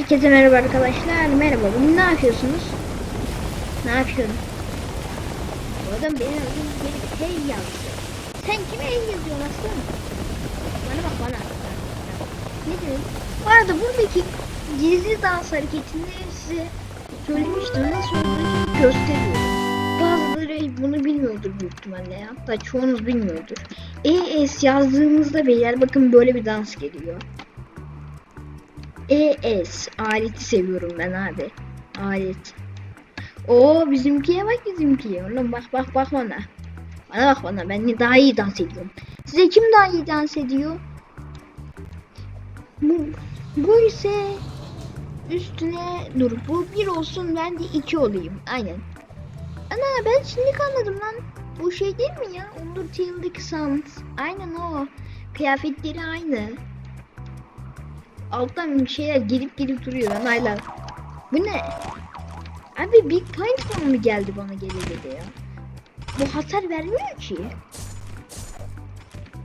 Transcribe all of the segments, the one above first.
Herkese merhaba arkadaşlar. Merhaba. Bugün ne yapıyorsunuz? Ne yapıyorsun? Bu adam benim adım gelip hey yazdı. Sen kime hey yazıyorsun aslanım? Bana bak bana. Ne diyorsun? Bu arada buradaki gizli dans hareketini size söylemiştim. Nasıl olduğunu gösteriyorum. Bazıları bunu bilmiyordur büyük ihtimalle. Hatta çoğunuz bilmiyordur. ES yazdığımızda beyler bakın böyle bir dans geliyor. ES aleti seviyorum ben abi. Alet. O bizimkiye bak bizimkiye. Oğlum bak bak bak bana. Bana bak bana ben daha iyi dans ediyorum. Size kim daha iyi dans ediyor? Bu, bu ise üstüne dur bu bir olsun ben de iki olayım. Aynen. Ana ben şimdi anladım lan. Bu şey değil mi ya? Undertale'daki Sans. Aynen o. Kıyafetleri aynı alttan bir şeyler gelip gelip duruyor ben hala. Bu ne? Abi Big Point falan mı geldi bana gele gele ya? Bu hasar vermiyor ki.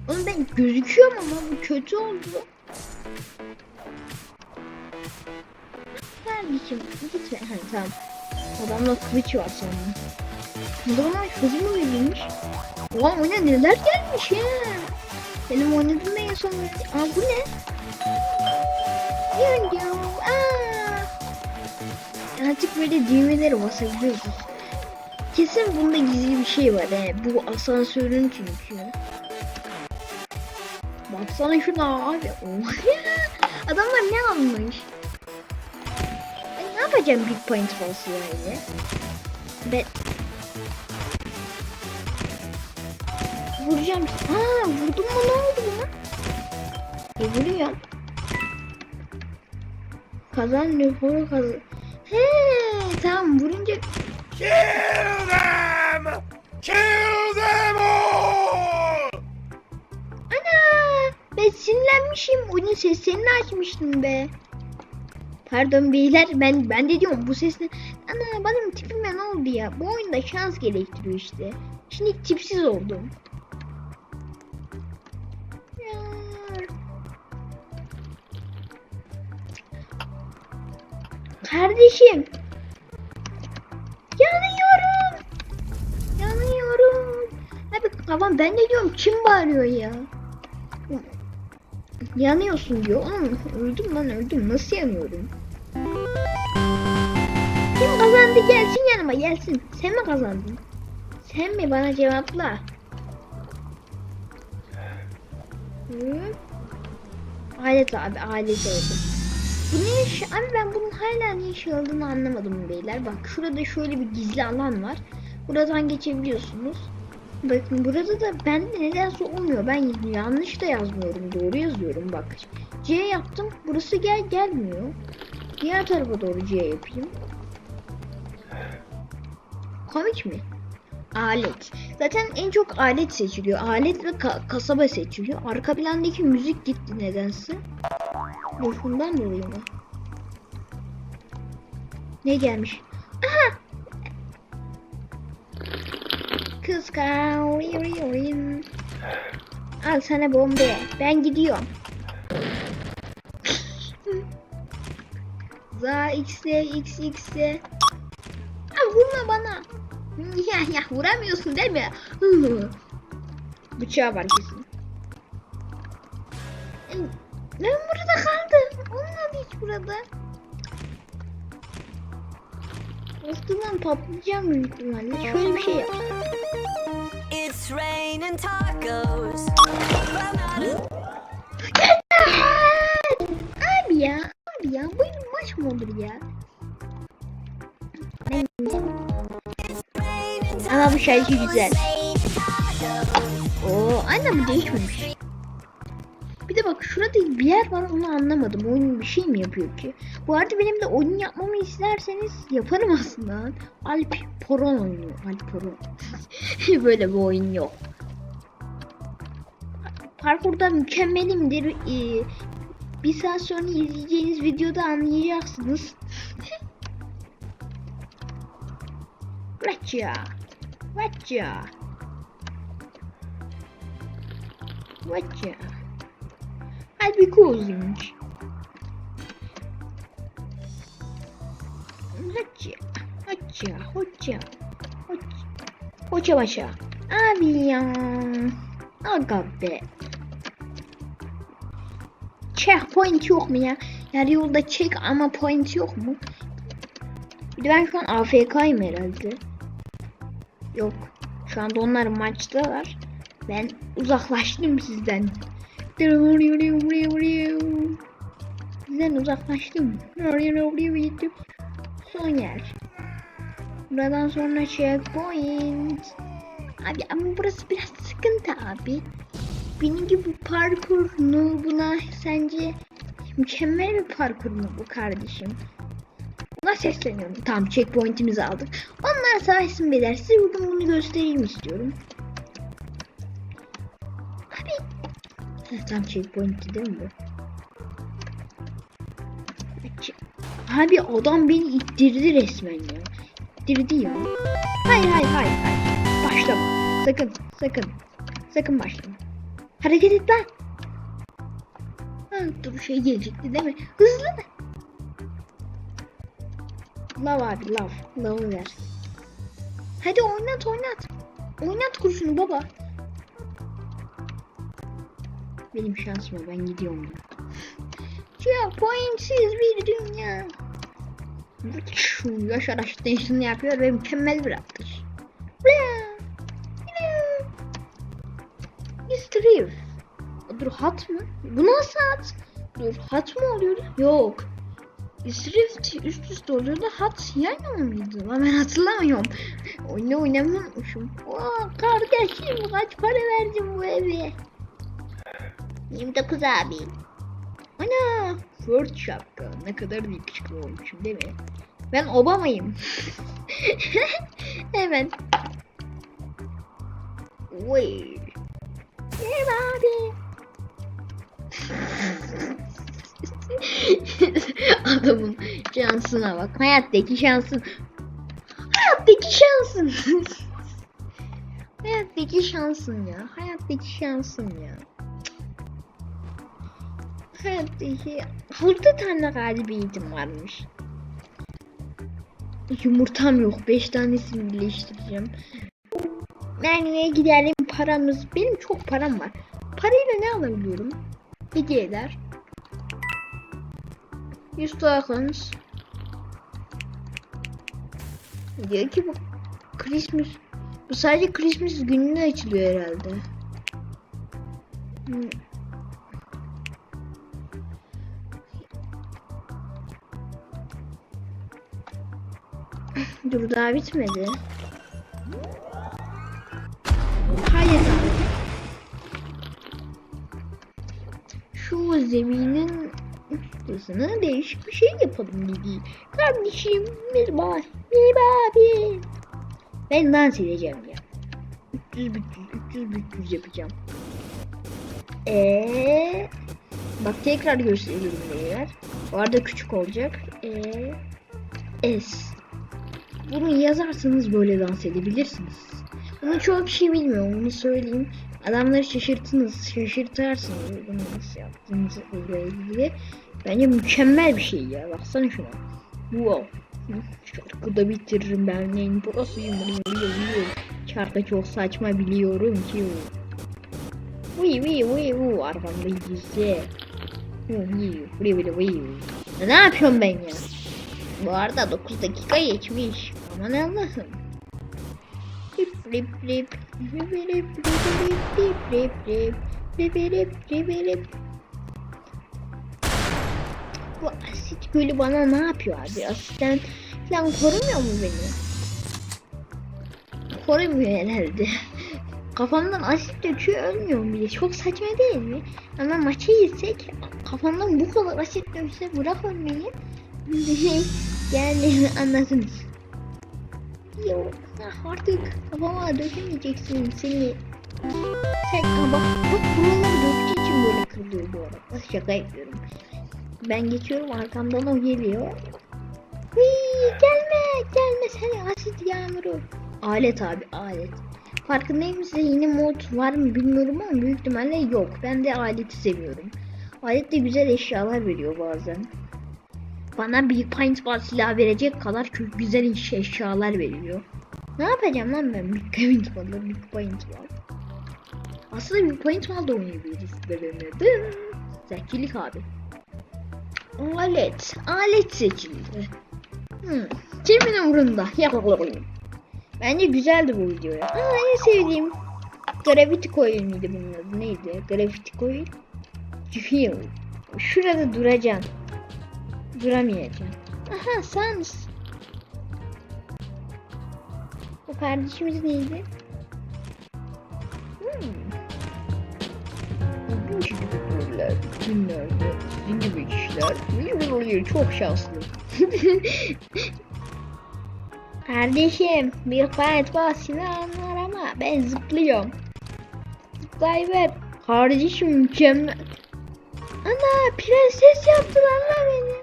Oğlum ben gözüküyorum ama bu kötü oldu. Kardeşim gitme. Ha, tamam. Adamda kılıç var sanırım. Adamlar hızlı mı verilmiş? Ulan oyuna neler gelmiş ya. Benim oynadığım en son... Aa bu ne? Yun yun. Aa. Artık böyle düğmelere basabiliyoruz. Kesin bunda gizli bir şey var he. Bu asansörün çünkü. Baksana şuna abi. Adamlar ne almış? Ben ne yapacağım Big Point Falls yani? Ben... Vuracağım. Aa vurdum mu ne oldu buna? E vuruyorum. Kazan nüfusu kazan. He tamam vurunca Kill them! Kill them all! ana ben sinirlenmişim oyunun seslerini açmıştım be. Pardon beyler ben ben de diyorum bu ses ne? Ana benim tipime ne oldu ya? Bu oyunda şans gerektiriyor işte. Şimdi tipsiz oldum. Kardeşim. Yanıyorum. Yanıyorum. Abi kafam ben de diyorum kim bağırıyor ya? Yanıyorsun diyor. Oğlum öldüm lan öldüm. Nasıl yanıyorum? Kim kazandı gelsin yanıma gelsin. Sen mi kazandın? Sen mi bana cevapla? Hı? Alet abi alet oldu. Bu ne iş? Abi ben bunun hala ne iş olduğunu anlamadım beyler. Bak şurada şöyle bir gizli alan var. Buradan geçebiliyorsunuz. Bakın burada da bende nedense olmuyor. Ben yanlış da yazmıyorum. Doğru yazıyorum bak. C yaptım. Burası gel gelmiyor. Diğer tarafa doğru C yapayım. Komik mi? Alet. Zaten en çok alet seçiliyor. Alet ve ka- kasaba seçiliyor. Arka plandaki müzik gitti nedense. Dur şundan dolayı mı? Ne gelmiş? Aha! Kıskav. Al sana bombe. Ben gidiyorum. Za x'e x Ya ya vuramıyorsun değil mi? Bıçağı var kesin. Ben burada kaldım. Olmadı hiç burada. Üstünden patlayacağım büyük ihtimalle. Şöyle bir şey yap. It's raining tacos. Abi ya. Abi ya. Bu maç mı olur ya? Bu şarkı güzel. Oo, anne bu değişmemiş. Bir de bak şurada bir yer var onu anlamadım. Oyun bir şey mi yapıyor ki? Bu arada benim de oyun yapmamı isterseniz yaparım aslında. Alp Poron oynuyor. Alp Poron. Böyle bir oyun yok. Parkurda mükemmelimdir. Ee, bir saat sonra izleyeceğiniz videoda anlayacaksınız. Watcha. Watcha. Watcha. Halbuki uzunmuş. Hoca. Hoca. Hoca. Hoca. Hoca başa. Abi ya. Aga be. Checkpoint yok mu ya? Yarı yolda check ama point yok mu? Bir de ben şu an AFK'yım herhalde. Yok. Şu anda onlar maçtalar. Ben uzaklaştım sizden. Sizden uzaklaştım. Son yer. Buradan sonra checkpoint. Abi ama burası biraz sıkıntı abi. Benim gibi parkur buna sence mükemmel bir parkur mu bu kardeşim? Buna sesleniyorum. Tamam checkpoint'imizi aldık. Onlar sayesinde beyler size bugün bunu göstereyim istiyorum. Abi. Tam checkpoint'ti değil mi bu? Abi adam beni ittirdi resmen ya. İttirdi ya. Hayır hayır hayır hayır. Başlama. Sakın sakın. Sakın başlama. Hareket et lan. Ha, dur şey gelecekti değil mi? Hızlı. Lav abi lav. Lavı ver. Hadi oynat oynat. Oynat kurşunu baba. Benim şansıma ben gidiyorum. Ya pointsiz bir dünya. Şu Yaşar Aşk'ın yapıyor ve mükemmel bir atış. Dur hat mı? Bu nasıl hat? Dur hat mı oluyordu? Yok. Rift üst üste oluyordu. Hat yan yana mıydı? Lan ben hatırlamıyorum. Oyunu oynamayı unutmuşum. Aa, kardeşim kaç para verdim bu eve? 29 abi. Ana! Ford şapka. Ne kadar da yakışıklı olmuşum değil mi? Ben Obama'yım. Hemen. Vay. Merhaba abi. Adamın şansına bak. Hayattaki şansın. Hayattaki şansın. Hayattaki şansın ya. Hayattaki şansın ya. Hayattaki 6 tane galibiyetim varmış. Yumurtam yok. 5 tanesini birleştireceğim. Mermiye gidelim paramız. Benim çok param var. Parayla ne alabiliyorum? Hediyeler. 100 tokens. Diyor ki bu Christmas. Bu sadece Christmas gününe açılıyor herhalde. Hmm. Dur daha bitmedi. Hayır. Şu zeminin üstüne değişik bir şey yapalım dedi. Kardeşim merhaba. Merhaba abi. Ben dans edeceğim ya. 300 300 300 300 yapacağım. Eee Bak tekrar gösteriyorum beyler. Bu arada küçük olacak. E S bunu yazarsanız böyle dans edebilirsiniz. Bunu çoğu kişi bilmiyor onu söyleyeyim. Adamları şaşırtınız, şaşırtarsınız bunu nasıl yaptığınızı ile ilgili. Bence mükemmel bir şey ya. Baksana şuna. Wow. Şarkıda bitiririm ben neyin burasıyım biliyorum. Şarkı çok saçma biliyorum ki. Vıy vıy vıy vıy arkamda gizli. Vıy vıy vıy. Ne yapıyorum ben ya? Bu arada 9 dakika geçmiş. Aman Allah'ım. Rip rip rip. Rip rip rip rip rip rip. Rip rip rip rip. Bu asit gölü bana ne yapıyor abi? Asitten falan korumuyor mu beni? Korumuyor herhalde. Kafamdan asit döküyor ölmüyorum bile. Çok saçma değil mi? Ama maça girsek kafamdan bu kadar asit dökse bırak ölmeyi. Şey yani anladınız. Yok artık kafama dökemeyeceksin seni. Sen bak bak buraları döktüğü için böyle kırılıyor bu arada. Şaka yapıyorum. Ben geçiyorum arkamdan o geliyor. Hii, gelme gelme sen asit yağmuru. Alet abi alet. Farkındayım size yeni mod var mı bilmiyorum ama büyük ihtimalle yok. Ben de aleti seviyorum. Alet de güzel eşyalar veriyor bazen. bana bir paintball silah verecek kadar güzel eşyalar veriyor. Ne yapacağım lan ben bir paintball'la bir paintball. Aslında bir paintball da oynayabiliriz bölümde. Zekilik abi. Alet. Alet seçildi. Hmm. Kimin umurunda? Bence güzeldi bu video ya. Aa, en sevdiğim Gravity Coil miydi bunun adı? Neydi? Gravity Coil? Feel. Şurada duracaksın. Duramayacaksın. Aha Sans. Bu kardeşimiz neydi? Hmm. Bu çocuklar günlerde sizin gibi kişiler oluyor çok şanslı. Kardeşim bir silahım var ama ben zıplıyorum. Zıplayıver. Kardeşim mükemmel. Ana prenses yaptılar lan beni.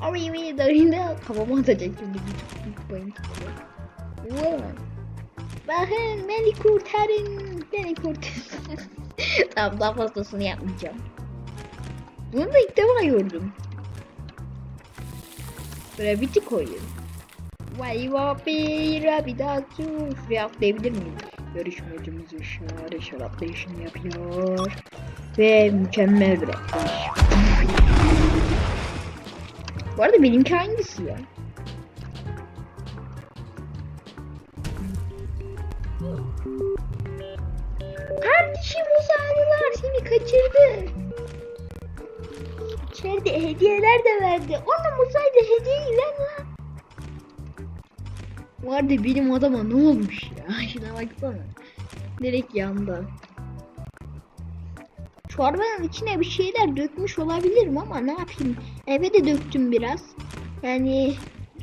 Ama yemeği dağıyla kafama atacak şimdi bir büyük. Bakın beni kurtarın. Beni kurtarın. tamam daha fazlasını yapmayacağım. Bunu da ilk defa gördüm. Gravity koyun. Vay vapi rabidatsu. Şuraya atlayabilir miyim? Yarışmacımız Işar Işar atlayışını yapıyor. Ve mükemmel bir atlayış. Bu arada benimki hangisi ya? Kardeşim uzaylılar seni kaçırdı. İçeride hediyeler de verdi. Oğlum uzayda hediyeyi ver lan. Vardı benim adama ne olmuş ya? Şuna baksana. Direkt yandı. Çorbanın içine bir şeyler dökmüş olabilirim ama ne yapayım? Eve de döktüm biraz. Yani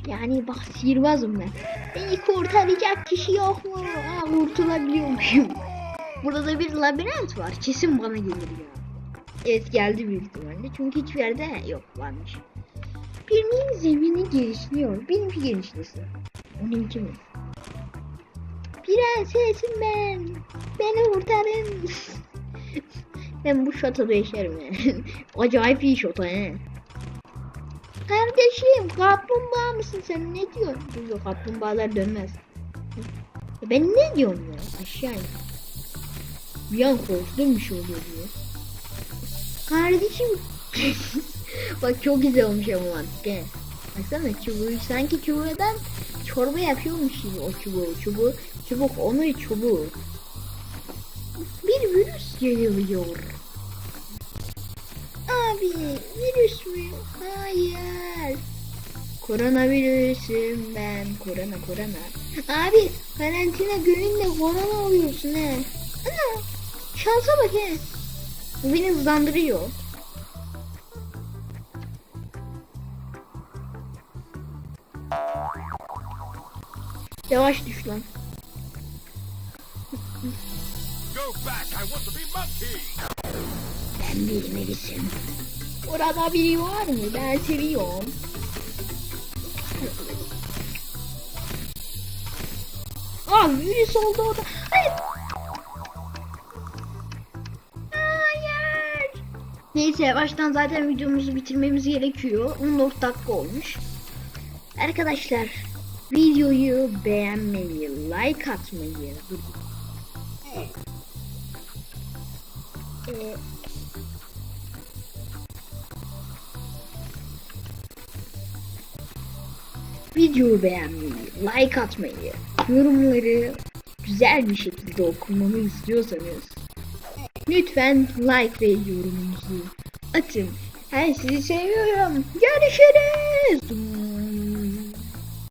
yani bak sihirbazım ben. Beni kurtaracak kişi yok mu? Aa, kurtulabiliyormuşum. Burada bir labirent var. Kesin bana gelir ya. Evet geldi büyük ihtimalle. Çünkü hiçbir yerde yok varmış. Birinin zemini genişliyor. Benimki genişlesin. Onunki mi? Prensesim ben. Beni kurtarın. ben bu şatoda yaşarım yani. Acayip iyi şato he. Kardeşim kaplumbağa mısın sen ne diyorsun? Yok kaplumbağalar dönmez. Ben ne diyorum ya aşağı in. Bir an korktum bir şey oluyor diye. Kardeşim. Bak çok güzel olmuş ama he. Baksana çubuğu sanki çubuğundan çorba yapıyormuş gibi o çubuğu. Çubuğu, çubuk onu çubuğu. Bir virüs yayılıyor. Abi virüs mü? Hayır. Koronavirüsüm ben. Korona korona. Abi karantina gününde korona oluyorsun he. Ana şansa bak he. Bu beni hızlandırıyor. Yavaş düş lan. Go back! I want to be monkey! Ben bir melisim. Orada biri var mı? Ben seviyorum. Ah virüs oldu. Hayır. Neyse baştan zaten videomuzu bitirmemiz gerekiyor. 14 dakika olmuş. Arkadaşlar videoyu beğenmeyi, like atmayı. Ee, videoyu beğenmeyi, like atmayı, yorumları güzel bir şekilde okumamı istiyorsanız lütfen like ve yorumunuzu atın. Ben sizi seviyorum. Görüşürüz.